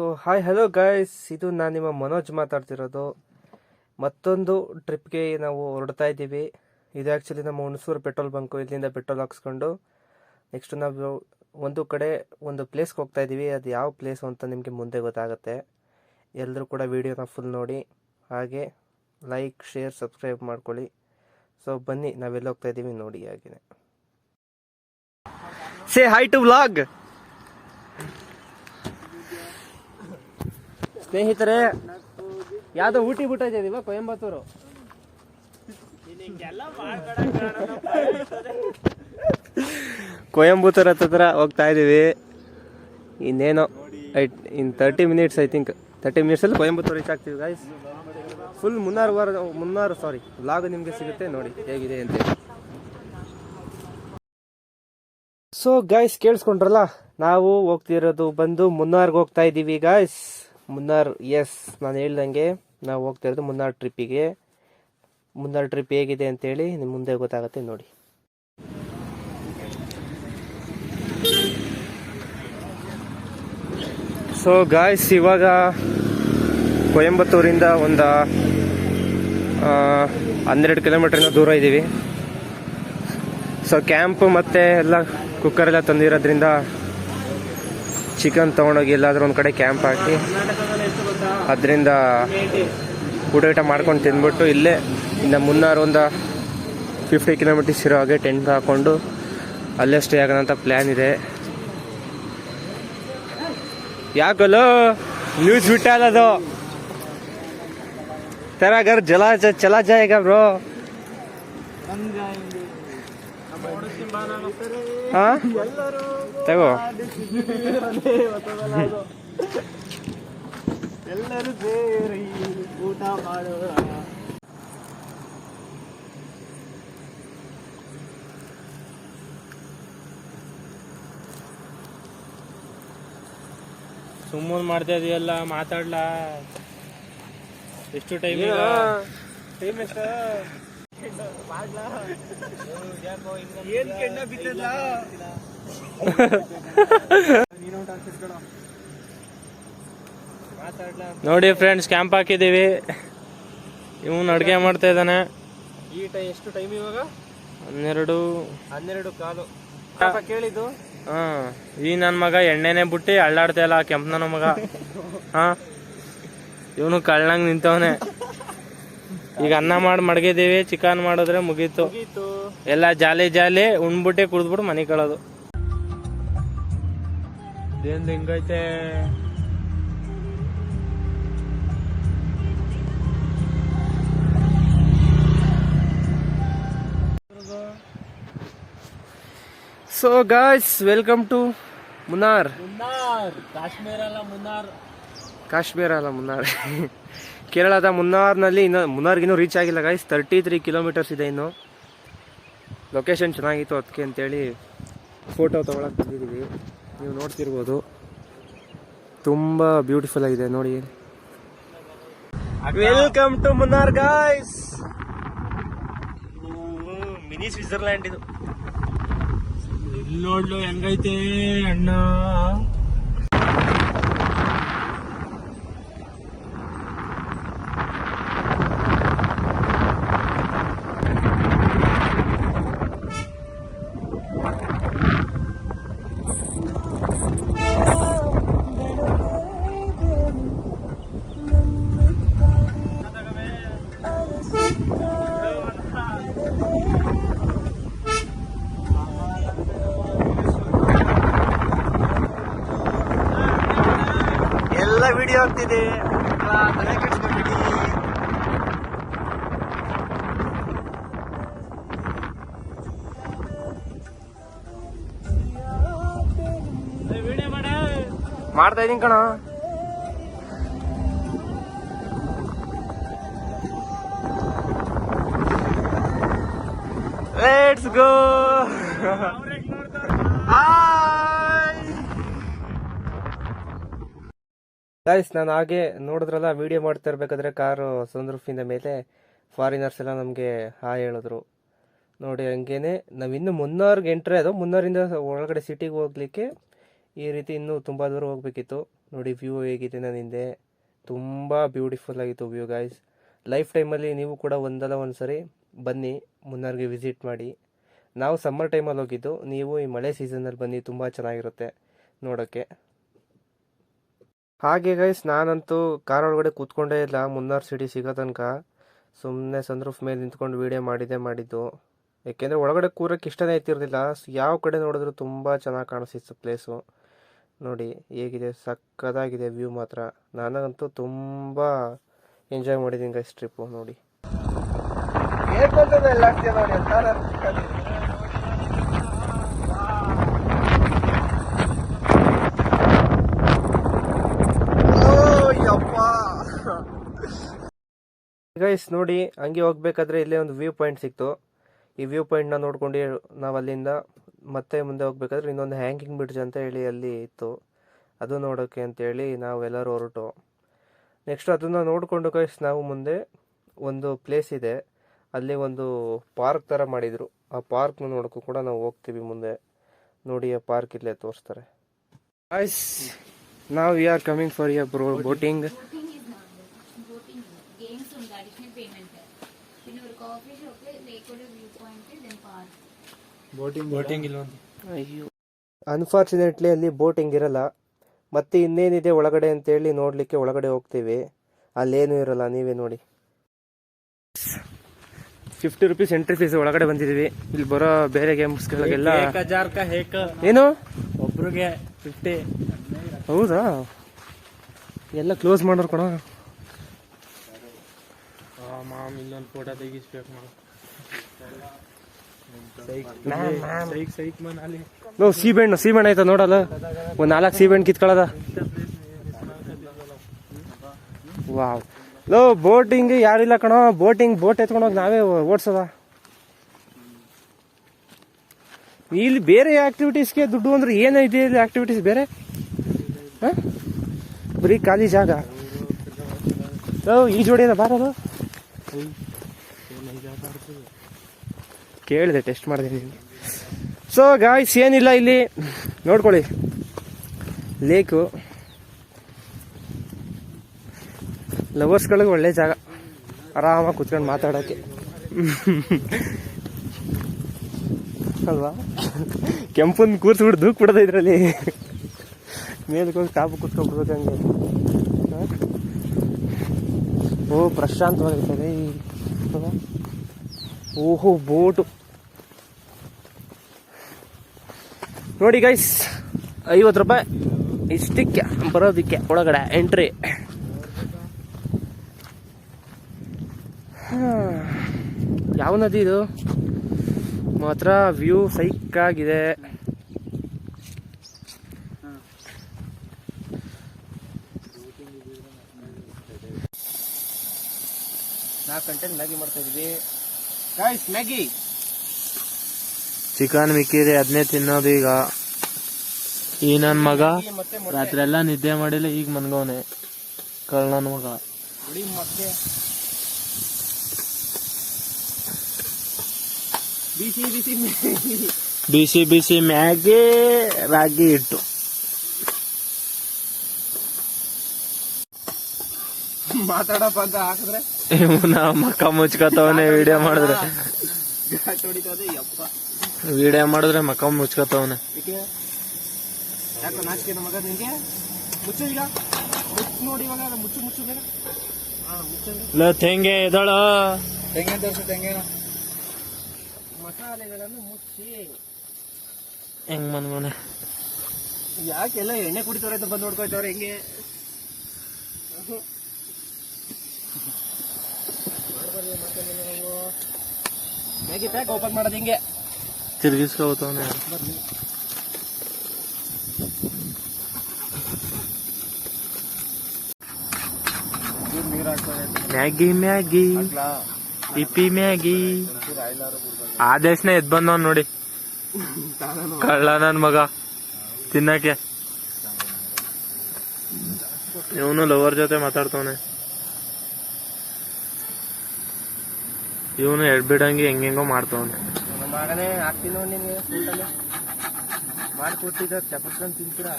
So hi hello guys ಇದು ನಾನು ನಿಮ್ಮ ಮನೋಜ್ ಮಾತಾಡ್ತಿರೋದು. ಮತ್ತೊಂದು ಟ್ರಿಪ್ಗೆ ನಾವು ಹೊರಡ್ತಾ ಇದ್ದೀವಿ. ಇದು ಆ್ಯಕ್ಚುಲಿ ನಮ್ಮ ಹುಣಸೂರು ಪೆಟ್ರೋಲ್ ಬಂಕು ಇಲ್ಲಿಂದ ಪೆಟ್ರೋಲ್ ಹಾಕ್ಸ್ಕೊಂಡು ನೆಕ್ಸ್ಟ್ ನಾವು ಒಂದು ಕಡೆ ಒಂದು ಪ್ಲೇಸ್ಗೆ ಹೋಗ್ತಾ ಇದ್ದೀವಿ. ಅದು ಯಾವ ಪ್ಲೇಸು ಅಂತ ನಿಮಗೆ ಮುಂದೆ ಗೊತ್ತಾಗುತ್ತೆ. ಎಲ್ಲರೂ ಕೂಡ ವೀಡಿಯೋನ ಫುಲ್ ನೋಡಿ. ಹಾಗೆ ಲೈಕ್ ಶೇರ್ ಸಬ್ಸ್ಕ್ರೈಬ್ ಮಾಡ್ಕೊಳ್ಳಿ. ಸೊ ಬನ್ನಿ, ನಾವೆಲ್ಲ ಹೋಗ್ತಾ ಇದ್ದೀವಿ ನೋಡಿ ಹಾಗೆಯೇ ಸೇ ಹೈ ಟು ವ್ಲಾಗ್ ಸ್ನೇಹಿತರೆ ಯಾವ್ದೋ ಊಟಿ ಬಿಟ್ಟ ಇದೀವಾ ಕೊಯಂಬತ್ತೂರು? ಕೊಯಂಬತ್ತೂರ್ ಹತ್ರ ಹೋಗ್ತಾ ಇದೀವಿ ಇನ್ನೇನೋ in thirty minutes I think thirty ಮಿನಿಟ್ಸಲ್ಲಿ Coimbatore reach ಆಗ್ತೀವಿ ಗಾಯ್ಸ್ ಫುಲ್ ಮುನ್ನಾರು ವಾರ ಮುನ್ನಾರು ಸಾರಿ ಲಾಗ್ ನಿಮಗೆ ಸಿಗುತ್ತೆ ನೋಡಿ ಹೇಗಿದೆ ಅಂತ ಸೊ ಗಾಯ್ಸ್ ಕೇಳಿಸ್ಕೊಂಡ್ರಲ್ಲ ನಾವು ಹೋಗ್ತಿರೋದು ಬಂದು ಮುನ್ನಾರ್ಗೆ ಹೋಗ್ತಾ ಇದ್ದೀವಿ ಗಾಯ್ಸ್ ಮುನ್ನಾರ್, ಎಸ್, ನಾನು ಹೇಳ್ದಂಗೆ ನಾವು ಹೋಗ್ತಾ ಇರೋದು ಮುನ್ನಾರ್ ಟ್ರಿಪ್ಪಿಗೆ ಮುನ್ನಾರ್ ಟ್ರಿಪ್ ಹೇಗಿದೆ ಅಂತೇಳಿ ನಿಮ್ಮ ಮುಂದೆ ಗೊತ್ತಾಗುತ್ತೆ ನೋಡಿ. ಸೊ ಗಾಯ್ಸ್ ಇವಾಗ ಕೊಯಂಬತ್ತೂರಿಂದ ಒಂದು ಹನ್ನೆರಡು ಕಿಲೋಮೀಟರ್ನ ದೂರ ಇದ್ದೀವಿ ಸೊ ಕ್ಯಾಂಪ್ ಮತ್ತು ಎಲ್ಲ ಕುಕ್ಕರ್ ಎಲ್ಲ ತಂದಿರೋದ್ರಿಂದ ಚಿಕನ್ ತೊಗೊಂಡೋಗಿ ಎಲ್ಲಾದರೂ ಒಂದು ಕಡೆ ಕ್ಯಾಂಪ್ ಹಾಕಿ, ಅದರಿಂದ ಊಟ ಊಟ ಮಾಡ್ಕೊಂಡು ತಿಂದ್ಬಿಟ್ಟು ಇಲ್ಲೇ ಇನ್ನು ಮುನ್ನಾರು ಒಂದು ಫಿಫ್ಟಿ ಕಿಲೋಮೀಟರ್ಸ್ ಇರೋ ಹಾಗೆ ಟೆಂಟ್ ಹಾಕ್ಕೊಂಡು ಅಲ್ಲೇ ಸ್ಟೇ ಆಗೋಣ ಅಂತ ಪ್ಲ್ಯಾನ್ ಇದೆ. ಯಾಕಲ್ಲೋ ನ್ಯೂಸ್ ಬಿಟ್ಟಲ್ಲ ಅದು? ತರಾಗರ್ ಜಲ ಚಲಾ ಜಾಯೇಗ ಬ್ರೋ हाँ ತಗೋ. ಎಲ್ಲರೂ ಸೇರಿ ಊಟ ಮಾಡುವ ಸುಮ್ಮನೆ ಮಾಡ್ತಾ ಇದೆಯಲ್ಲ ಮಾತಾಡ್ಲಾ? ಎಷ್ಟು ಟೈಮ್ ಟೈಮ್ ಎಷ್ಟು? ಏನ್ ಕೆಂಡ ನೋಡಿ ಫ್ರೆಂಡ್ಸ್ ಕ್ಯಾಂಪ್ ಹಾಕಿದೀವಿ ಇವನು ಅಡುಗೆ ಮಾಡ್ತಾ ಇದ್ದಾನೆ. ಈ ಟೈಮ್ ಎಷ್ಟು ಟೈಮ್ ಇವಾಗ? ಹನ್ನೆರಡು. ಹನ್ನೆರಡು ಕಾಲು. ಕೇಳಿದ್ದು? ಹಾ ಈ ನನ್ ಮಗ ಎಣ್ಣೆನೆ ಬಿಟ್ಟಿ ಅಳ್ಳಾಡ್ತಾ ಇಲ್ಲ ಕೆಂಪ್ ನನ್ನ ಮಗ. ಹಾ ಇವನು ಕಳ್ಳಂಗ್ ನಿಂತವನೆ. ಈಗ ಅನ್ನ ಮಾಡಿ ಮಡಗಿದೀವಿ ಚಿಕನ್ ಮಾಡಿದ್ರೆ ಮುಗೀತು. ಎಲ್ಲ ಜಾಲಿ ಜಾಲಿ ಉಣ್ಬಿಟ್ಟೆ ಕುಡಿದ್ಬಿಟ್ಟು ಮನೆ ಕಳೋದು. ಏನ್ ಹಿಂಗೈತೆ? So guys welcome to Munnar Munnar Kashmir ಅಲ್ಲ ಮುನ್ನಾರ್. ಕಾಶ್ಮೀರ ಅಲ್ಲ ಮುನ್ನಾರ್. ಕೇರಳದ ಮುನ್ನಾರ್ನಲ್ಲಿ ಇನ್ನು ಮುನ್ನಾರ್ಗಿನ್ನೂ ರೀಚ್ ಆಗಿಲ್ಲ ಗೈಸ್ ತರ್ಟಿ ತ್ರೀ ಕಿಲೋಮೀಟರ್ಸ್ ಇದೆ ಇನ್ನು. ಲೊಕೇಶನ್ ಚೆನ್ನಾಗಿತ್ತು ಅದಕ್ಕೆ ಅಂತೇಳಿ ಫೋಟೋ ತೊಗೊಳಕ್ಕೆ ಬಂದಿದ್ದೀವಿ ನೀವು ನೋಡ್ತಿರ್ಬೋದು. ತುಂಬ ಬ್ಯೂಟಿಫುಲ್ ಆಗಿದೆ, ನೋಡಿ. Welcome to Munnar guys mini Switzerland ಇದು. ನೋಡ್ಲು ಹೆಂಗೈತೆ ಅಣ್ಣ? ವಿಡಿಯೋ ಆಗ್ತಿದೆ ತಲೆ ಮಾಡ ಮಾಡ್ತಾ ಇದೀನಿ ಕಣ. ಲೆಟ್ಸ್ ಗೋ ಗೈಸ್ ನಾನು ಹಾಗೆ ನೋಡಿದ್ರಲ್ಲ ವಿಡಿಯೋ ಮಾಡ್ತಾ ಇರಬೇಕಾದ್ರೆ ಕಾರು ಸಂದ್ರೂಫಿಂದ ಮೇಲೆ ಫಾರಿನರ್ಸ್ ಎಲ್ಲ ನಮಗೆ ಹಾ ಹೇಳಿದ್ರು. ನೋಡಿ, ಹಂಗೇನೆ ನಾವಿನ್ನು ಮುನ್ನಾರ್ಗೆ ಎಂಟ್ರಿ ಅದು ಮುನ್ನಾರಿಂದ ಒಳಗಡೆ ಸಿಟಿಗೆ ಹೋಗ್ಲಿಕ್ಕೆ ಈ ರೀತಿ ಇನ್ನೂ ತುಂಬ ದೂರ ಹೋಗಬೇಕಿತ್ತು. ನೋಡಿ ವ್ಯೂ ಹೇಗಿದೆ ನಾನು ಹಿಂದೆ. ತುಂಬ ಬ್ಯೂಟಿಫುಲ್ ಆಗಿತ್ತು ವ್ಯೂ ಗಾಯ್ಸ್ ಲೈಫ್ ಟೈಮಲ್ಲಿ ನೀವು ಕೂಡ ಒಂದಲ್ಲ ಒಂದು ಸರಿ ಬನ್ನಿ, ಮುನ್ನಾರ್ಗೆ ವಿಸಿಟ್ ಮಾಡಿ. ನಾವು ಸಮ್ಮರ್ ಟೈಮಲ್ಲಿ ಹೋಗಿದ್ದು, ನೀವು ಈ ಮಳೆ ಸೀಸನಲ್ಲಿ ಬನ್ನಿ, ತುಂಬ ಚೆನ್ನಾಗಿರುತ್ತೆ ನೋಡೋಕ್ಕೆ. ಹಾಗೆ ಗೈಸ್ ನಾನಂತೂ ಕಾರ್ ಒಳಗಡೆ ಕೂತ್ಕೊಂಡೇ ಇಲ್ಲ. ಮುನ್ನಾರ್ ಸಿಟಿ ಸಿಗೋ ತನಕ. ಸುಮ್ಮನೆ ಸನ್ರೂಫ್ ಮೇಲೆ ನಿಂತ್ಕೊಂಡು ವೀಡಿಯೋ ಮಾಡಿದೆ ಮಾಡಿದ್ದು. ಯಾಕೆಂದರೆ ಒಳಗಡೆ ಕೂರಕ್ಕೆ ಇಷ್ಟನೇ ಇರ್ತಿರ್ಲಿಲ್ಲ. ಯಾವ ಕಡೆ ನೋಡಿದ್ರು ತುಂಬ ಚೆನ್ನಾಗಿ ಕಾಣಿಸ್ತಿತ್ತು ಪ್ಲೇಸು ನೋಡಿ, ಹೇಗಿದೆ? ಸಕ್ಕದಾಗಿದೆ ವ್ಯೂ ಮಾತ್ರ. ನನಗಂತೂ ತುಂಬ ಎಂಜಾಯ್ ಮಾಡಿದ್ದೀನಿ ಗೈಸ್ ಟ್ರಿಪ್ಪು ನೋಡಿ. ಗೈಸ್ ನೋಡಿ, ಹಂಗೆ ಹೋಗ್ಬೇಕಾದ್ರೆ ಇಲ್ಲೇ ಒಂದು ವ್ಯೂ ಪಾಯಿಂಟ್ ಸಿಕ್ತು. ಈ ವ್ಯೂ ಪಾಯಿಂಟ್ನ ನೋಡ್ಕೊಂಡು ನಾವು ಅಲ್ಲಿಂದ ಮತ್ತೆ ಮುಂದೆ ಹೋಗ್ಬೇಕಾದ್ರೆ ಇನ್ನೊಂದು ಹ್ಯಾಂಗಿಂಗ್ ಬ್ರಿಡ್ಜ್ ಅಂತ ಹೇಳಿ ಅಲ್ಲಿ ಇತ್ತು. ಅದು ನೋಡೋಕ್ಕೆ ಅಂತೇಳಿ ನಾವೆಲ್ಲರೂ ಹೊರಟು. ನೆಕ್ಸ್ಟ್ ಅದನ್ನು ನೋಡಿಕೊಂಡು ಗೈಸ್ ನಾವು ಮುಂದೆ ಒಂದು ಪ್ಲೇಸ್ ಇದೆ. ಅಲ್ಲಿ ಒಂದು ಪಾರ್ಕ್ ಥರ ಮಾಡಿದರು. ಆ ಪಾರ್ಕ್ನ ನೋಡೋಕ್ಕೂ ಕೂಡ ನಾವು ಹೋಗ್ತೀವಿ ಮುಂದೆ. ನೋಡಿ, ಆ ಪಾರ್ಕ್ ಇಲ್ಲೇ ತೋರಿಸ್ತಾರೆ. ಗೈಸ್ ನಾವು we are coming for your bro boating boating boating ಇಲ್ಲ ಅಯ್ಯೋ. ಅನ್ಫಾರ್ಚುನೇಟ್ಲಿ ಅಲ್ಲಿ ಬೋಟಿಂಗ್ ಇರಲ್ಲ. ಮತ್ತೆ ಇನ್ನೇನಿದೆ ಒಳಗಡೆ ಅಂತೇಳಿ ನೋಡಲಿಕ್ಕೆ ಒಳಗಡೆ ಹೋಗ್ತೀವಿ. ಅಲ್ಲೇನು ಇರಲ್ಲ ನೀವೇ ನೋಡಿ. ಫಿಫ್ಟಿ ರುಪೀಸ್ ಎಂಟ್ರಿ ಫೀಸ್ ಒಳಗಡೆ ಬಂದಿದ್ದೀವಿ ಇಲ್ಲಿ ಬರೋ ಬೇರೆ ಗೇಮ್ಸ್ಗಳಿಗೆಲ್ಲ ಹಜಾರ್ ಕಾ ಹೇಕ್ ಏನು? ಒಬ್ರಿಗೆ ಫಿಫ್ಟಿ ಹೌದಾ? ಎಲ್ಲ ಕ್ಲೋಸ್ ಮಾಡೋರು ಕಣ ಮಾಮ್ ಇಲ್ಲೊಂದು ಫೋಟೋ ತೆಗಿಸ್ಬೇಕು ಮಾಡು ಸೈಕ್ ಸೈಕ್ ಮನ್ ಅಲ್ಲಿ ನೋ ಸೀಬೆಣ್ಣು ಸೀಬೆಣ್ಣು ಆಯ್ತಾ ನೋಡಲ್ಲ? ಒಂದು ನಾಲ್ಕು ಸೀಬೆಣ್ಣು ಕಿತ್ಕೊಳ್ಳೋದ ವಾವ್. ಲೋ ಬೋಟಿಂಗ್ ಯಾರಿಲ್ಲ ಕಣೋ. ಬೋಟಿಂಗ್ ಬೋಟ್ ಎತ್ಕೊಂಡೋಗಿ ನಾವೇ ಓಡಿಸೋದ? ಇಲ್ಲಿ ಬೇರೆ ಆಕ್ಟಿವಿಟೀಸ್ಗೆ ದುಡ್ಡು ಅಂದ್ರೆ ಏನೈತೆ ಇಲ್ಲಿ ಆಕ್ಟಿವಿಟೀಸ್ ಬೇರೆ? ಹಾಂ? ಬರೀ ಖಾಲಿ ಜಾಗ. ಲೋ ಈ ಜೋಡಿ ಅದ ಬಾರದು? ಕೇಳಿದೆ ಟೆಸ್ಟ್ ಮಾಡಿದೆ ನಿಮಗೆ. ಸೊ ಗಾಯ್ಸ್ ಏನಿಲ್ಲ ಇಲ್ಲಿ. ನೋಡ್ಕೊಳ್ಳಿ. ಲೇಕು ಲವರ್ಸ್ಗಳಿಗೆ ಒಳ್ಳೆ ಜಾಗ. ಆರಾಮಾಗಿ ಕುತ್ಕೊಂಡು ಮಾತಾಡೋಕ್ಕೆ ಅಲ್ವಾ? ಕೆಂಪನ್ ಕೂರ್ಸ್ಬಿಟ್ಟು ದೂಕ್ ಬಿಡೋದು ಇದರಲ್ಲಿ. ಮೇಲ್ಕೋಗಿ ಟಾಪ್ ಕುತ್ಕೊಂಡ್ಬಿಡ್ಬೇಕು ಹಂಗೆ? ಓ ಪ್ರಶಾಂತವಾಗಿರ್ತದೆ ಅಲ್ವಾ? ಓಹೋ, ಬೋಟು. ನೋಡಿ ಗೈಸ್ ಐವತ್ತು ರೂಪಾಯಿ ಇಷ್ಟಕ್ಕೆ ಬರೋದಕ್ಕೆ ಒಳಗಡೆ ಎಂಟ್ರಿ ಯಾವ ನದಿ ಇದು? ಮಾತ್ರ ವ್ಯೂ ಸೈಕ್ ಆಗಿದೆ. ನಾಲ್ಕು ಗಂಟೆ ಮ್ಯಾಗಿ ಮಾಡ್ತಾ ಇದೀವಿ. ಮ್ಯಾಗಿ ಚಿಕನ್ ಮಿಕ್ಕಿದೆ ಅದನ್ನೇ ತಿನ್ನೋದು ಈಗ. ಈ ನನ್ನ ಮಗ ರಾತ್ರಿ ಎಲ್ಲ ನಿದ್ದೆ ಮಾಡಿಲ್ಲ ಈಗ ಮನ್ಗವನೆ. ಕಳ್ಳನ ಮಗ. ಬಿಸಿ ಬಿಸಿ ಬಿಸಿ ಬಿಸಿ ಮ್ಯಾಗಿ ರಾಗಿ ಹಿಟ್ಟು. ಮಾತಾಡಪ್ಪ ಅಂತ ಹಾಕಿದ್ರೆ? ಇವನ ಮಕ್ಕ ಮುಚ್ಕೋತಾವನೆ ವಿಡಿಯೋ ಮಾಡಿದ್ರೆ. ಘಾಟ್ ಹೊಡಿತದೆ ಯಪ್ಪ ವಿಡಿಯೋ ಮಾಡಿದ್ರೆ ಮಕ್ಕ ಮುಚ್ಕೋತಾವನೆ ಯಾಕೋ ನಾಚಿಕೆ ಮಗ ನಿಂಗೆ ಮುಚ್ಚು ಈಗ. ಮುಚ್ಚು ನೋಡಿ ಇವಾಗ ಮುಚ್ಚು ಮುಚ್ಚು ಮುಚ್ಚು ಇಲ್ಲ ತೆಂಗೆ ಎದಳ ತೆಂಗೆ ತೋರಿಸು ತೆಂಗಿನ. ಮಸಾಲೆಗಳನ್ನು ಮುಚ್ಚಿ. ಹೆಂಗ್ ಮನ್ಗವನೆ ಯಾಕೆಲ್ಲ ಎಣ್ಣೆ ಕುಡಿತವ್ರೆ ಅಂತ ಬಂದು ನೋಡ್ಕೊಳ್ತವ್ರೆ ಹೆಂಗೆ? ಮ್ಯಾಗಿ ಪ್ಯಾಕ್ ಓಪನ್ ಮಾಡೋದು ಹಿಂಗೆ. ತಿರ್ಗಿಸ್ಕೋತವನೆ ಮ್ಯಾಗಿ ಮ್ಯಾಗಿ ಇಪ್ಪಿ ಮ್ಯಾಗಿ ಆದೇಶನೇ ಎದ್ ಬಂದವ್ ನೋಡಿ. ಕಳ್ಳ ನನ್ ಮಗ. ತಿನ್ನಕ್ಕೆ. ಇವನು ಲವರ್ ಜೊತೆ ಮಾತಾಡ್ತವನೆ. ಇವನು ಎಡ್ಬಿಡಂಗೆ ಹೆಂಗೆಂಗೋ ಮಾಡ್ತಾವನೆ. ನನ್ನ ಮಗನೇ ಹಾಕ್ತೀನಿ ನೋಡಿ ನಿಮಗೆ ಊಟನೇ ಮಾಡಿ ಕೊಟ್ಟಿದ್ದ ಚಪಸ್ಕೊಂಡು ತಿಂತೀರಾ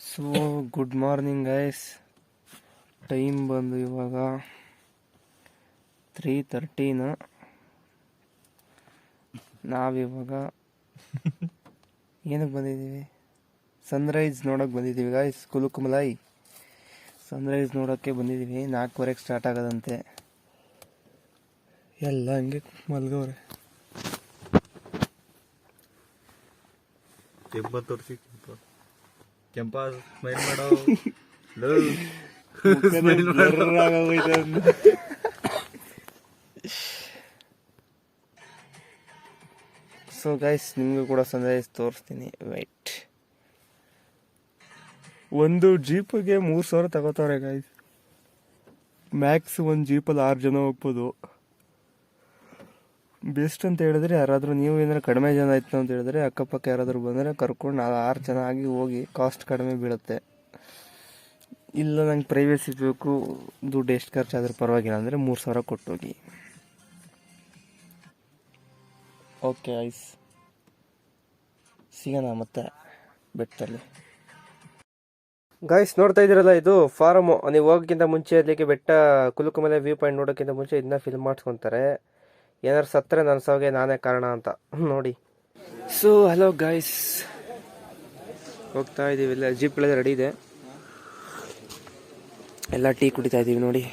so good morning guys time ಬಂದು ಇವಾಗ ತ್ರೀ ತರ್ಟೀನ ನಾವಿವಾಗ ಏನಕ್ಕೆ ಬಂದಿದ್ದೀವಿ? ಸನ್ರೈಸ್ ನೋಡೋಕೆ ಬಂದಿದ್ದೀವಿ ಗಾಯ್ಸ್ ಕುಲುಕುಮಲೈ ಸನ್ರೈಸ್ ನೋಡೋಕ್ಕೆ ಬಂದಿದ್ದೀವಿ ನಾಲ್ಕುವರೆಗೆ ಸ್ಟಾರ್ಟ್ ಆಗೋದಂತೆ. ಎಲ್ಲ ಹಂಗೆ ಮಲ್ಗವ್ರೆ ಕೆಂಪ ತೋರಿಸಿ ಕೆಂಪ. ಕೆಂಪ ಸ್ಮೈಲ್ ಮಾಡೋ. ಸೊ ಗೈಸ್ ನಿಮಗೂ ಕೂಡ ಸನ್ರೈಸ್ ತೋರಿಸ್ತೀನಿ. ವೈಟ್ ಒಂದು ಜೀಪ್ಗೆ ಮೂರು ಸಾವಿರ ತಗೋತಾರೆ ಗಾಯ್ಸ್ ಮ್ಯಾಕ್ಸ್ ಒಂದು ಜೀಪಲ್ಲಿ ಆರು ಜನ ಹೋಗ್ಬೋದು. ಬೆಸ್ಟ್ ಅಂತ ಹೇಳಿದ್ರೆ ಯಾರಾದರೂ ನೀವು ಏನಾದ್ರು ಕಡಿಮೆ ಜನ ಆಯ್ತು ಅಂತ ಹೇಳಿದ್ರೆ ಅಕ್ಕಪಕ್ಕ ಯಾರಾದರೂ ಬಂದರೆ ಕರ್ಕೊಂಡು ನಾವು ಆರು ಜನ ಆಗಿ ಹೋಗಿ ಕಾಸ್ಟ್ ಕಡಿಮೆ ಬೀಳುತ್ತೆ. ಇಲ್ಲ ನಂಗೆ ಪ್ರೈವೇಸಿ ಬೇಕು, ದುಡ್ಡು ಎಷ್ಟು ಖರ್ಚಾದ್ರೂ ಪರವಾಗಿಲ್ಲ ಅಂದರೆ ಮೂರು ಸಾವಿರ ಕೊಟ್ಟೋಗಿ. ಓಕೆ ಐಸ್ ಸಿಗೋಣ ಮತ್ತೆ ಬೆಟ್ಟದಲ್ಲಿ ಗಾಯ್ಸ್ ನೋಡ್ತಾ ಇದ್ದೀರಲ್ಲ, ಇದು ಫಾರಮು ನೀವು ಹೋಗೋಕ್ಕಿಂತ ಮುಂಚೆ ಅಲ್ಲಿಗೆ ಬೆಟ್ಟ, ಕುಲುಕು ಮೇಲೆ ವ್ಯೂ ಪಾಯಿಂಟ್ ನೋಡೋಕ್ಕಿಂತ ಮುಂಚೆ ಇದನ್ನ ಫಿಲ್ಮ್ ಮಾಡಿಸ್ಕೊತಾರೆ. ಏನಾರು ಸತ್ತರೆ ನನ್ನ ಸಾವಿಗೆ ನಾನೇ ಕಾರಣ ಅಂತ. ನೋಡಿ. ಸೊ ಹಲೋ ಗಾಯ್ಸ್ ಹೋಗ್ತಾ ಇದ್ದೀವಿ ಎಲ್ಲ ರೆಡಿ ಇದೆ. ಎಲ್ಲ ಟೀ ಕುಡಿತಾ ಇದ್ದೀವಿ ನೋಡಿ.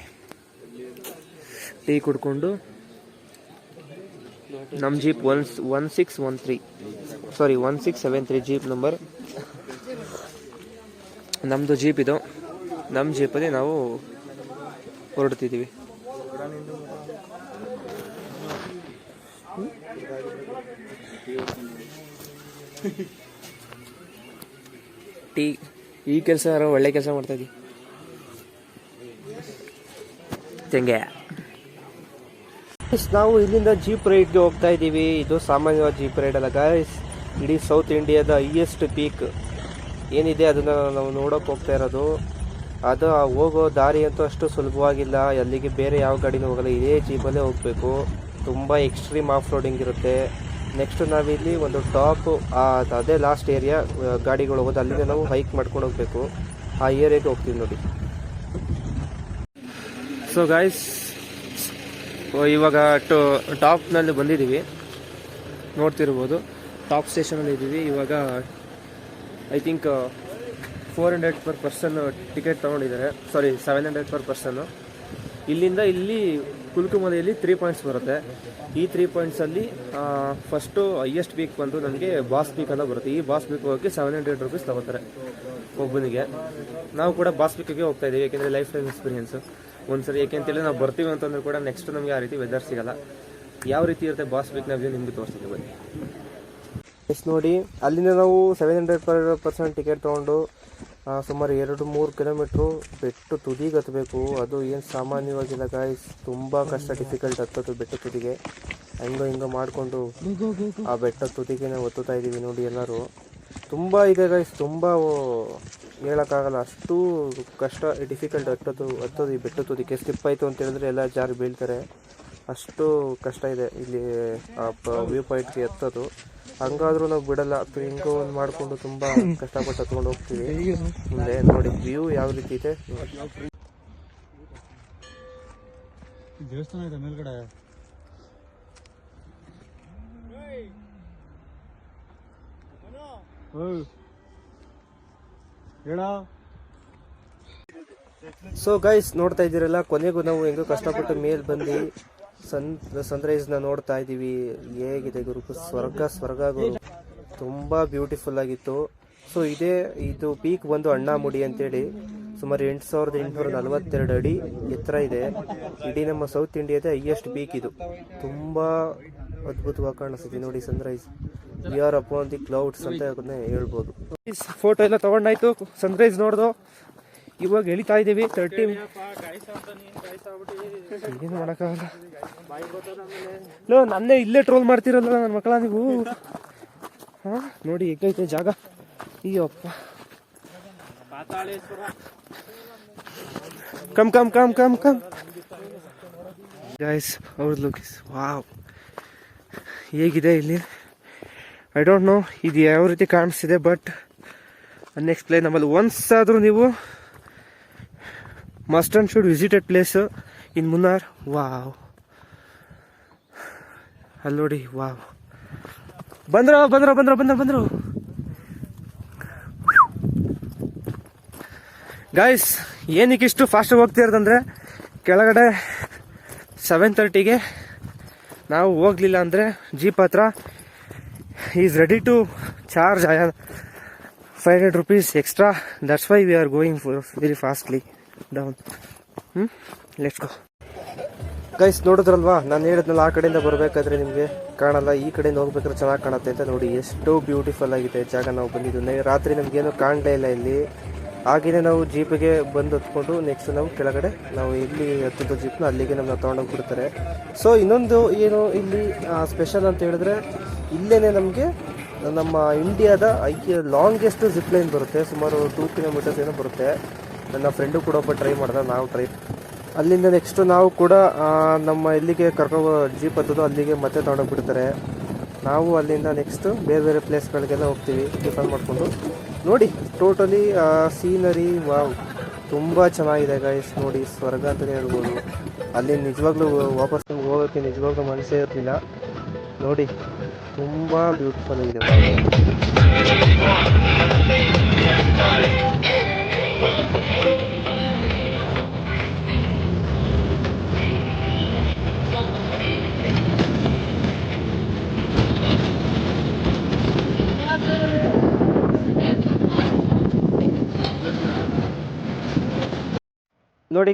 ಟೀ ಕುಡ್ಕೊಂಡು ನಮ್ಮ jeep one one six one three sorry one six seven three jeep number ನಮ್ಮದು ಜೀಪ್ ಇದು. ನಮ್ಮ ಜೀಪಲ್ಲಿ ನಾವು ಹೊರಡ್ತಿದ್ದೀವಿ. ಟೀ ಈ ಕೆಲಸ ಒಳ್ಳೆ ಕೆಲಸ ಮಾಡ್ತಾ ಇದ್ದೀವಿ ತೆಂಗೆ ನಾವು ಇಲ್ಲಿಂದ ಜೀಪ್ ರೈಡ್ಗೆ ಹೋಗ್ತಾ ಇದ್ದೀವಿ. ಇದು ಸಾಮಾನ್ಯವಾದ ಜೀಪ್ ರೈಡ್ ಅಲ್ಲ ಗಾಯ್ಸ್ ಇಡೀ ಸೌತ್ ಇಂಡಿಯಾದ ಹೈಯೆಸ್ಟ್ ಪೀಕ್ ಏನಿದೆ ಅದನ್ನು ನಾವು ನೋಡೋಕೆ ಹೋಗ್ತಾ ಇರೋದು. ಅದು ಹೋಗೋ ದಾರಿ ಅಂತೂ ಅಷ್ಟು ಸುಲಭವಾಗಿಲ್ಲ. ಅಲ್ಲಿಗೆ ಬೇರೆ ಯಾವ ಗಾಡಿನೂ ಹೋಗಲ್ಲ. ಇದೇ ಜೀಪಲ್ಲೇ ಹೋಗಬೇಕು. ತುಂಬ ಎಕ್ಸ್ಟ್ರೀಮ್ ಆಫ್ ರೋಡಿಂಗ್ ಇರುತ್ತೆ. ನೆಕ್ಸ್ಟ್ ನಾವಿಲ್ಲಿ ಒಂದು ಟಾಪ್ ಅದೇ ಲಾಸ್ಟ್ ಏರಿಯಾ ಗಾಡಿಗಳು ಹೋಗೋದು. ಅಲ್ಲಿಂದ ನಾವು ಹೈಕ್ ಮಾಡ್ಕೊಂಡು ಹೋಗಬೇಕು. ಆ ಏರಿಯಾಗೆ ಹೋಗ್ತೀವಿ ನೋಡಿ. ಸೊ ಗಾಯ್ಸ್ ಇವಾಗ ಟು ಟಾಪ್ನಲ್ಲಿ ಬಂದಿದ್ದೀವಿ. ನೋಡ್ತಿರ್ಬೋದು. ಟಾಪ್ ಸ್ಟೇಷನಲ್ಲಿ ಇದ್ದೀವಿ ಇವಾಗ I think four hundred per person ticket ತೊಗೊಂಡಿದ್ದಾರೆ. Sorry seven hundred per person ಇಲ್ಲಿಂದ ಇಲ್ಲಿ ಕುಲ್ಕುಮಲೆಯಲ್ಲಿ ತ್ರೀ ಪಾಯಿಂಟ್ಸ್ ಬರುತ್ತೆ. ಈ ತ್ರೀ ಪಾಯಿಂಟ್ಸಲ್ಲಿ ಫಸ್ಟು ಹೈಯೆಸ್ಟ್ ಪೀಕ್ ಬಂದು ನನಗೆ ಬಾಸ್ ಪೀಕ್ ಅಂತ ಬರುತ್ತೆ. ಈ ಬಾಸ್ ಪೀಕ್ ಹೋಗೋಕ್ಕೆ ಸೆವೆನ್ ಹಂಡ್ರೆಡ್ ರುಪೀಸ್ ತಗೋತಾರೆ ಒಬ್ಬನಿಗೆ. ನಾವು ಕೂಡ ಬಾಸ್ ಪೀಕಿಗೆ ಹೋಗ್ತಾ ಇದ್ದೀವಿ, ಯಾಕೆಂದರೆ ಲೈಫ್ ಟೈಮ್ ಎಕ್ಸ್ಪೀರಿಯೆನ್ಸು ಒಂದ್ಸರಿ ಯಾಕೆಂತೇಳಿ ನಾವು ಬರ್ತೀವಿ ಅಂತಂದ್ರೆ ಕೂಡ ನೆಕ್ಸ್ಟ್ ನಮಗೆ ಆ ರೀತಿ ವೆದರ್ ಸಿಗಲ್ಲ. ಯಾವ ರೀತಿ ಇರುತ್ತೆ ಬಾಸ್ ಪೀಕ್ನ ವ್ಯೂ ನಿಮಗೆ ತೋರಿಸ್ತೀವಿ ಬನ್ನಿ. ಎಸ್ ನೋಡಿ. ಅಲ್ಲಿಂದ ನಾವು seven hundred per percent ticket ತೊಗೊಂಡು ಸುಮಾರು ಎರಡು ಮೂರು ಕಿಲೋಮೀಟ್ರು ಬೆಟ್ಟು ತುದಿಗೆ ಹತ್ತಬೇಕು ಅದು ಏನು ಸಾಮಾನ್ಯವಾಗಿಲ್ಲ ಗಾಯ್ಸ್ ತುಂಬ ಕಷ್ಟ ಡಿಫಿಕಲ್ಟ್ ಹತ್ತೋದು ಬೆಟ್ಟ ತುದಿಗೆ. ಹಂಗೋ ಹಿಂಗೋ ಮಾಡಿಕೊಂಡು ಆ ಬೆಟ್ಟ ತುದಿಗೆ ನಾವು ಒತ್ತುತ್ತಾ ಇದ್ದೀವಿ ನೋಡಿ ಎಲ್ಲರೂ. ತುಂಬ ಇದೆ ಗಾಯ್ಸ್ ತುಂಬ ಹೇಳೋಕ್ಕಾಗಲ್ಲ. ಅಷ್ಟು ಕಷ್ಟ ಡಿಫಿಕಲ್ಟ್ ಹತ್ತೋದು ಹತ್ತೋದು ಈ ಬೆಟ್ಟ ತುದಿಗೆ. ಸ್ಲಿಪ್ ಆಯಿತು ಅಂತ ಹೇಳಿದ್ರೆ ಎಲ್ಲ ಜಾರಿ ಬೀಳ್ತಾರೆ. ಅಷ್ಟು ಕಷ್ಟ ಇದೆ ಇಲ್ಲಿ, ಆ ವ್ಯೂ ಪಾಯಿಂಟ್ಗೆ ಎತ್ತೋದು ಹಂಗಾದ್ರೂ ನಾವು ಬಿಡಲ್ಲ. ಹಿಂಗೋ ಒಂದು ಮಾಡಿಕೊಂಡು ತುಂಬ ಕಷ್ಟಪಟ್ಟು ಹತ್ಕೊಂಡು ಹೋಗ್ತೀವಿ. ಮುಂದೆ ನೋಡಿ ವ್ಯೂ ಯಾವ ರೀತಿ ಇದೆ. ದೇವಸ್ಥಾನ ಇದೆ ಮೇಲ್ಗಡೆ. ಹೇಳ. ಸೊ ಗೈಸ್ ನೋಡ್ತಾ ಇದ್ದೀರಲ್ಲ ಕೊನೆಗೂ ನಾವು ಹೆಂಗೋ ಕಷ್ಟಪಟ್ಟು ಮೇಲ್ ಬಂದು ಸನ್ ಸನ್ರೈಸ್ನ ನೋಡ್ತಾ ಇದ್ದೀವಿ. ಹೇಗಿದೆ ಗುರು? ಸ್ವರ್ಗ ಸ್ವರ್ಗ ಗುರು. ತುಂಬ ಬ್ಯೂಟಿಫುಲ್ ಆಗಿತ್ತು. ಸೊ ಇದೇ, ಇದು ಪೀಕ್ ಬಂದು ಅಣ್ಣಾಮುಡಿ ಅಂತೇಳಿ ಸುಮಾರು ಎಂಟು ಸಾವಿರದ ಎಂಟುನೂರ ನಲವತ್ತೆರಡು ಅಡಿ ಎತ್ತರ ಇದೆ. ಇಡೀ ನಮ್ಮ ಸೌತ್ ಇಂಡಿಯಾದ ಹೈಯೆಸ್ಟ್ ಪೀಕ್ ಇದು. ತುಂಬ ಅದ್ಭುತವಾಗಿ ಕಾಣಿಸ್ತಿದೆ ನೋಡಿ sunrise we are upon the clouds ಅಂತ ಅದನ್ನೇ ಹೇಳ್ಬೋದು. ಫೋಟೋ ಎಲ್ಲ ತಗೊಂಡಾಯ್ತು. ಸನ್ರೈಸ್ ನೋಡ್ದು. ಇವಾಗ ಎಳಿತಾ ಇದ್ದೀವಿ ತರ್ಟಿ ಏನು ಮಾಡೋಕ್ಕಾಗಲ್ಲ. ಲೋ ನನ್ನೇ ಇಲ್ಲೇ ಟ್ರೋಲ್ ಮಾಡ್ತಿರಲ್ಲ ನನ್ನ ಮಕ್ಕಳ ನೀವು. ಹಾಂ ನೋಡಿ ಹೇಗೈತೆ ಜಾಗ. Ayyappa come come come come come guys ಅವ್ರ ಲೋಕಿಸ್ ವಾವ್ ಹೇಗಿದೆ ಇಲ್ಲಿ? ಐ ಡೋಂಟ್ ನೋ ಇದು ಯಾವ ರೀತಿ ಕಾಣಿಸ್ತಿದೆ ಬಟ್ ಅನ್ಎಕ್ಸ್ಪ್ಲೈನಬಲ್ ಒನ್ಸ್ ಆದರೂ ನೀವು must and should visited place in Munnar wow ಅಲ್ಲಿ ನೋಡಿ ವಾವ್ ಬಂದ್ರ ಬಂದ್ರ ಬಂದ್ರ ಬಂದ್ರ, ಬಂದ್ರು. ಗಾಯ್ಸ್ ಏನಕ್ಕೆ ಇಷ್ಟು ಫಾಸ್ಟಾಗಿ ಹೋಗ್ತಾ ಇರೋದಂದ್ರೆ, ಕೆಳಗಡೆ ಸೆವೆನ್ ತರ್ಟಿಗೆ ನಾವು ಹೋಗ್ಲಿಲ್ಲ ಅಂದರೆ ಜೀಪ್ ಹತ್ರ is ready to charge five hundred rupees extra that's why we are going for very fastly down ಹ್ಞೂ ಲೆಟ್ಸ್ ಗೋ ಗೈಸ್ ನೋಡಿದ್ರಲ್ವಾ? ನಾನು ಹೇಳಿದ್ನಲ್ಲ, ಆ ಕಡೆಯಿಂದ ಬರಬೇಕಾದ್ರೆ ನಿಮಗೆ ಕಾಣಲ್ಲ. ಈ ಕಡೆಯಿಂದ ಹೋಗ್ಬೇಕಾದ್ರೆ ಚೆನ್ನಾಗಿ ಕಾಣುತ್ತೆ ಅಂತ ನೋಡಿ. ಎಷ್ಟು ಬ್ಯೂಟಿಫುಲ್ ಆಗಿದೆ ಜಾಗ ನಾವು ಬಂದಿದ್ದು. ರಾತ್ರಿ ನಮಗೇನು ಕಾಣಲೇ ಇಲ್ಲ ಇಲ್ಲಿ. ಹಾಗೆಯೇ ನಾವು ಜೀಪಿಗೆ ಬಂದು ಹತ್ಕೊಂಡು ನೆಕ್ಸ್ಟ್ ನಾವು ಕೆಳಗಡೆ ನಾವು ಇಲ್ಲಿ ಹತ್ತಿದ್ದ ಜೀಪ್ನ ಅಲ್ಲಿಗೆ ನಮ್ಮನ್ನ ತೊಗೊಂಡೋಗಿ ಬಿಡ್ತಾರೆ. ಸೊ ಇನ್ನೊಂದು ಏನು ಇಲ್ಲಿ ಸ್ಪೆಷಲ್ ಅಂತ ಹೇಳಿದ್ರೆ ಇಲ್ಲೇ ನಮಗೆ ನಮ್ಮ ಇಂಡಿಯಾದ ಐ ಲಾಂಗೆಸ್ಟ್ ಜಿಪ್ ಲೈನ್ ಬರುತ್ತೆ. ಸುಮಾರು ಟೂ ಕಿಲೋಮೀಟರ್ಸ್ ಏನೋ ಬರುತ್ತೆ. ನನ್ನ ಫ್ರೆಂಡು ಕೂಡ ಒಬ್ಬ ಟ್ರೈ ಮಾಡ್ದೆ, ನಾವು ಟ್ರೈ ಅಲ್ಲಿಂದ ನೆಕ್ಸ್ಟು ನಾವು ಕೂಡ ನಮ್ಮ ಇಲ್ಲಿಗೆ ಕರ್ಕೊಂಡು ಜೀಪ್ ಹತ್ತೋದು ಅಲ್ಲಿಗೆ ಮತ್ತೆ ತೊಗೊಂಡೋಗ್ಬಿಡ್ತಾರೆ. ನಾವು ಅಲ್ಲಿಂದ ನೆಕ್ಸ್ಟು ಬೇರೆ ಬೇರೆ ಪ್ಲೇಸ್ಗಳಿಗೆಲ್ಲ ಹೋಗ್ತೀವಿ ಟಿಫನ್ ಮಾಡಿಕೊಂಡು. ನೋಡಿ ಟೋಟಲಿ ಸೀನರಿ ವಾವ್ ತುಂಬ ಚೆನ್ನಾಗಿದೆ ಗೈಸ್ ನೋಡಿ, ಸ್ವರ್ಗ ಅಂತಲೇ ಹೇಳ್ಬೋದು. ಅಲ್ಲಿ ನಿಜವಾಗ್ಲೂ ವಾಪಸ್ ನಮ್ಗೆ ಹೋಗೋಕ್ಕೆ ನಿಜವಾಗ್ಲೂ ಮನಸ್ಸೇ ಇರಲಿಲ್ಲ. ನೋಡಿ, ತುಂಬ ಬ್ಯೂಟಿಫುಲ್ ಆಗಿದೆ. ನೋಡಿ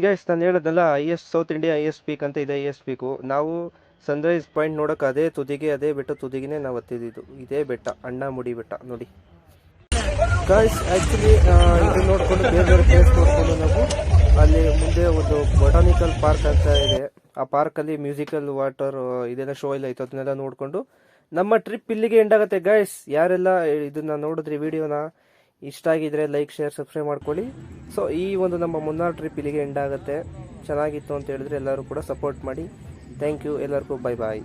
ಗೈಸ್ ನಾನು ಹೇಳೋದಲ್ಲ highest South India highest peak ಅಂತ ಇದೆ ಐ ಎಸ್ ಪೀಕು ನಾವು ಸನ್ರೈಸ್ ಪಾಯಿಂಟ್ ನೋಡೋಕೆ ಅದೇ ತುದಿಗೆ, ಅದೇ ಬೆಟ್ಟ ತುದಿಗೆ ನಾವು ಹತ್ತಿದ್ದು ಇದೇ ಬೆಟ್ಟ, ಅಣ್ಣಾಮುಡಿ ಬೆಟ್ಟ, ನೋಡಿ. ಗಾಯ್ಸ್ ಆ್ಯಕ್ಚುಲಿ ಇದು ನೋಡಿಕೊಂಡು ಬೇರೆ ಬೇರೆ ಪ್ಲೇಸ್ ನೋಡಿಕೊಂಡು ನಾವು ಅಲ್ಲಿ ಮುಂದೆ ಒಂದು ಬೊಟಾನಿಕಲ್ ಪಾರ್ಕ್ ಅಂತ ಇದೆ. ಆ ಪಾರ್ಕಲ್ಲಿ ಮ್ಯೂಸಿಕಲ್ ವಾಟರ್ ಇದೆಲ್ಲ ಶೋ ಎಲ್ಲ ಇತ್ತು. ಅದನ್ನೆಲ್ಲ ನೋಡಿಕೊಂಡು ನಮ್ಮ ಟ್ರಿಪ್ ಇಲ್ಲಿಗೆ ಎಂಡ್ ಆಗುತ್ತೆ. ಗೈಸ್ ಯಾರೆಲ್ಲ ಇದನ್ನ ನೋಡಿದ್ರಿ ವಿಡಿಯೋನ ಇಷ್ಟ ಆಗಿದ್ರೆ ಲೈಕ್ ಶೇರ್ ಸಬ್ಸ್ಕ್ರೈಬ್ ಮಾಡ್ಕೊಳ್ಳಿ. ಸೊ ಈ ಒಂದು ನಮ್ಮ ಮುನ್ನಾರ್ ಟ್ರಿಪ್ ಇಲ್ಲಿಗೆ ಎಂಡ್ ಆಗುತ್ತೆ. ಚೆನ್ನಾಗಿತ್ತು ಅಂತ ಹೇಳಿದ್ರೆ ಎಲ್ಲರೂ ಕೂಡ ಸಪೋರ್ಟ್ ಮಾಡಿ. ಥ್ಯಾಂಕ್ ಯು ಎಲ್ಲರಿಗೂ ಬೈ ಬಾಯ್